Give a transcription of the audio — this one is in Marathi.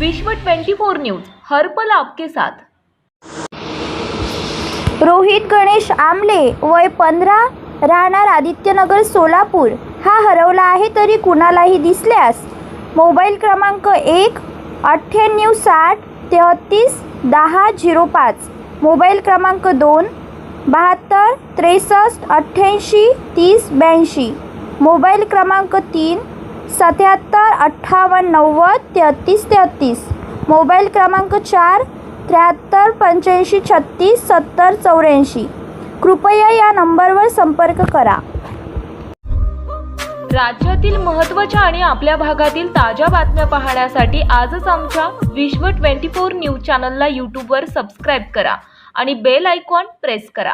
विश्व 24 न्यूज हर पल आपके साथ. रोहित गणेश आमले वय पंधरा राहणार आदित्यनगर सोलापूर. हा हरवला आहे तरी कुणालाही दिसल्यास. मोबाईल क्रमांक एक अठ्ठ्याण्णव साठ तेहतीस दहा झिरो पाच. मोबाईल क्रमांक दोन बहात्तर त्रेसष्ट अठ्ठ्याऐंशी तीस ब्याऐंशी. मोबाईल क्रमांक तीन सत्याहत्तर अठ्ठावन्न नव्वद तेहतीस तेहतीस. मोबाईल क्रमांक चार त्र्याहत्तर पंच्याऐंशी छत्तीस सत्तर चौऱ्याऐंशी. कृपया या नंबरवर संपर्क करा. राज्यातील महत्त्वाच्या आणि आपल्या भागातील ताज्या बातम्या पाहण्यासाठी आजच आमच्या विश्व 24 न्यूज चॅनलला यूट्यूबवर सबस्क्राईब करा आणि बेल आयकॉन प्रेस करा.